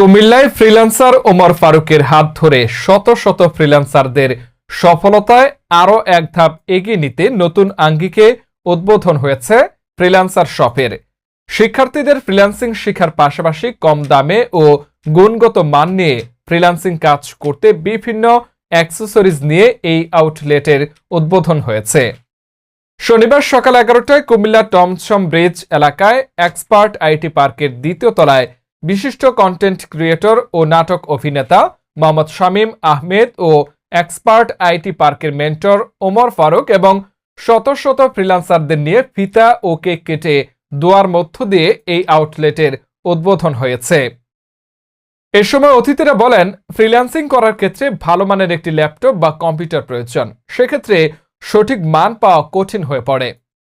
কুমিল্লায় ফ্রিল্যান্সার ওমর ফারুকের হাত ধরে শত শত ফ্রিল্যান্সারদের সফলতায় আরও এক ধাপ এগিয়ে নিতে নতুন আঙ্গিকে উদ্বোধন হয়েছে ফ্রিল্যান্সার শপের শিক্ষার্থীদের ফ্রিল্যান্সিং শেখার পাশাপাশি কম দামে ও গুণগত মান নিয়ে ফ্রিল্যান্সিং কাজ করতে বিভিন্ন অ্যাক্সেসরিজ নিয়ে এই আউটলেটের উদ্বোধন হয়েছে। শনিবার সকাল এগারোটায় কুমিল্লা টমসম ব্রিজ এলাকায় এক্সপার্ট আইটি পার্কের দ্বিতীয় তলায় বিশিষ্ট কন্টেন্ট ক্রিয়েটর ও নাটক অভিনেতা মোহাম্মদ শামীম আহমেদ ও এক্সপার্ট আইটি পার্কের মেন্টর ওমর ফারুক এবং শত শত ফ্রিল্যান্সারদের নিয়ে ফিতা ও কেক কেটে দোয়ার মধ্য দিয়ে এই আউটলেটের উদ্বোধন হয়েছে। এ সময় অতিথিরা বলেন ফ্রিল্যান্সিং করার ক্ষেত্রে ভালো মানের একটি ল্যাপটপ বা কম্পিউটার প্রয়োজন। সেক্ষেত্রে সঠিক মান পাওয়া কঠিন হয়ে পড়ে।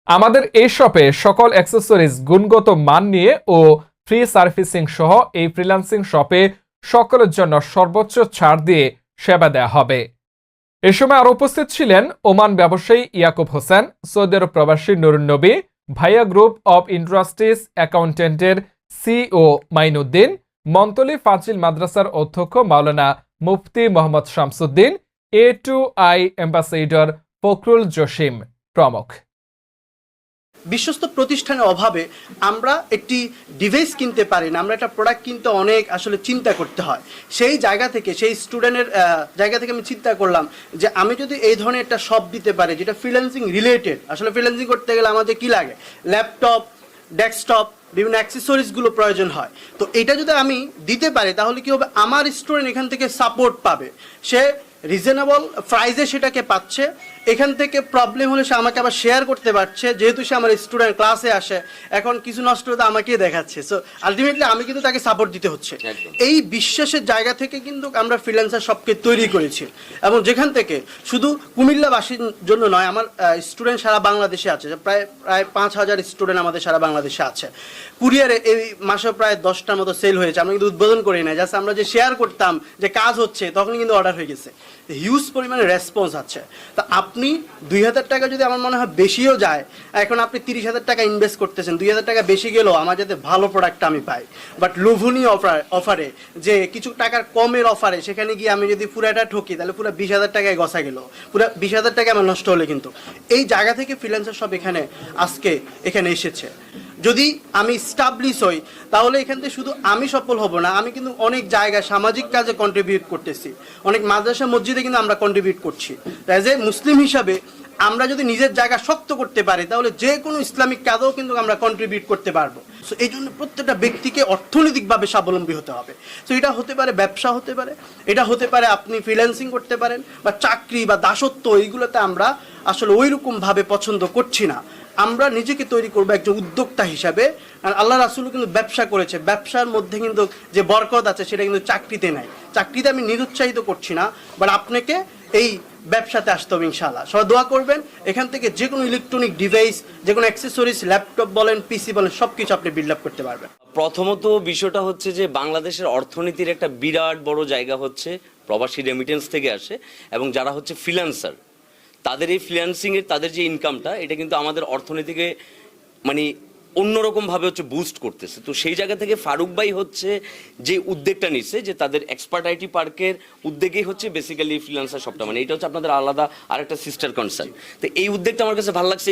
আমাদের এই শপে সকল অ্যাক্সেসরিজ গুণগত মান নিয়ে ও ফ্রি সার্ভিসিং সহ এই ফ্রিল্যান্সিং শপে সকলের জন্য সর্বোচ্চ ছাড় দিয়ে সেবা দেওয়া হবে। এ সময় আরও উপস্থিত ছিলেন ওমান ব্যবসায়ী ইয়াকুব হোসেন, সৌদি আরব প্রবাসী Nurun Nabi, Bhaiya group of industries অ্যাকাউন্টেন্টের সিও মাইনুদ্দিন মন্তলি ফাজিল মাদ্রাসার অধ্যক্ষ Maulana Mufti Mohammad Shamsuddin, A two I ambassador Fakhrul Jasim প্রমুখ। বিশ্বস্ত প্রতিষ্ঠানের অভাবে আমরা একটি ডিভাইস কিনতে পারি না, আমরা একটা প্রোডাক্ট কিনতে অনেক আসলে চিন্তা করতে হয়। সেই জায়গা থেকে, সেই স্টুডেন্টের জায়গা থেকে আমি চিন্তা করলাম যে আমি যদি এই ধরনের একটা শপ দিতে পারি যেটা ফ্রিল্যান্সিং রিলেটেড আসলে ফ্রিল্যান্সিং করতে গেলে আমাদের কি লাগে? ল্যাপটপ ডেস্কটপ বিভিন্ন অ্যাক্সেসরিজগুলো প্রয়োজন হয়। তো এটা যদি আমি দিতে পারি, তাহলে কি হবে? আমার স্টুডেন্ট এখান থেকে সাপোর্ট পাবে। সে রিজনেবল প্রাইজে সেটাকে পাচ্ছে। এখান থেকে প্রবলেম হলে সে আমাকে আবার শেয়ার করতে পারছে যেহেতু সে আমার স্টুডেন্ট ক্লাসে আসে এখন কিছু নষ্ট হতে আমাকেই দেখাচ্ছে। সো আলটিমেটলি আমি কিন্তু তাকে সাপোর্ট দিতে হচ্ছে। এই বিশ্বাসের জায়গা থেকে কিন্তু আমরা ফ্রিল্যান্সার সবকে তৈরি করেছি। এবং যেখান থেকে শুধু কুমিল্লাবাসীর জন্য নয় আমার স্টুডেন্ট সারা বাংলাদেশে আছে। প্রায় প্রায় পাঁচ হাজার স্টুডেন্ট আমাদের সারা বাংলাদেশে আছে। কুরিয়ারে এই মাসে প্রায় দশটার মতো সেল হয়েছে। আমরা কিন্তু উদ্বোধন করি না জাস্ট আমরা যে শেয়ার করতাম যে কাজ হচ্ছে তখন কিন্তু অর্ডার হয়ে গেছে। হিউজ পরিমাণে রেসপন্স আছে। তা আপনি দুই হাজার টাকা যদি আমার মনে হয় বেশিও যায়, এখন আপনি তিরিশ হাজার টাকা ইনভেস্ট করতেছেন, দুই হাজার টাকা বেশি গেলেও আমার যাতে ভালো প্রোডাক্টটা আমি পাই। বাট লোভনীয় অফার অফারে যে কিছু টাকার কমের অফারে সেখানে গিয়ে আমি যদি পুরাটা ঠকি, তাহলে পুরো বিশ হাজার টাকায় গসা গেল। পুরো বিশ হাজার টাকা আমার নষ্ট হলে কিন্তু। এই জায়গা থেকে ফ্রিল্যান্সার সব এখানে, আজকে এখানে এসেছে। যদি আমি স্টাবলিশ হই, তাহলে এখান থেকে শুধু আমি সফল হব না, আমি কিন্তু অনেক জায়গায় সামাজিক কাজে কন্ট্রিবিউট করতেছি। অনেক মাদ্রাসা মসজিদে কিন্তু আমরা কন্ট্রিবিউট করছি। অ্যাজ এ মুসলিম হিসাবে, আমরা যদি নিজের জায়গা শক্ত করতে পারি, তাহলে যে কোনো ইসলামিক কাজেও কিন্তু আমরা কন্ট্রিবিউট করতে পারব। সো এই জন্য প্রত্যেকটা ব্যক্তিকে অর্থনৈতিকভাবে স্বাবলম্বী হতে হবে। সো এটা হতে পারে ব্যবসা হতে পারে, এটা হতে পারে আপনি ফ্রিল্যান্সিং করতে পারেন, বা চাকরি বা দাসত্ব, এইগুলোতে আমরা আসলে ওই ভাবে পছন্দ করছি না। আমরা নিজেকে তৈরি করব একজন উদ্যোক্তা হিসাবে। আর আল্লাহ রাসুল কিন্তু ব্যবসা করেছে। ব্যবসার মধ্যে কিন্তু যে বরকত আছে, সেটা কিন্তু চাকরিতে নাই। চাকরিতে আমি নিরুৎসাহিত করছি না বাট আপনাকে এই ব্যবসাতে আসতে হবে ইনশাআল্লাহ। সবাই দোয়া করবেন, এখান থেকে যে কোনো ইলেকট্রনিক ডিভাইস যে কোনো অ্যাক্সেসরিজ ল্যাপটপ বলেন পিসি বলেন সব কিছু আপনি বিল্ড আপ করতে পারবেন। প্রথমত বিষয়টা হচ্ছে যে, বাংলাদেশের অর্থনীতির একটা বিরাট বড় জায়গা হচ্ছে প্রবাসী রেমিটেন্স থেকে আসে, এবং যারা হচ্ছে ফ্রিল্যান্সার তাদের এই ফ্রিল্যান্সিংয়ের তাদের যে ইনকামটা এটা কিন্তু আমাদের অর্থনীতিকে মানে অন্যরকমভাবে হচ্ছে বুস্ট করতেছে। তো সেই জায়গা থেকে ফারুক ভাই হচ্ছে যে উদ্যোগটা নিচ্ছে যে তাদের এক্সপার্ট আইটি পার্কের উদ্যোগেই হচ্ছে বেসিক্যালি ফ্রিল্যান্সার সবটা মানে এটা হচ্ছে আপনাদের আলাদা আর একটা সিস্টার কনসার্ন তো এই উদ্যোগটা আমার কাছে ভালো লাগছে।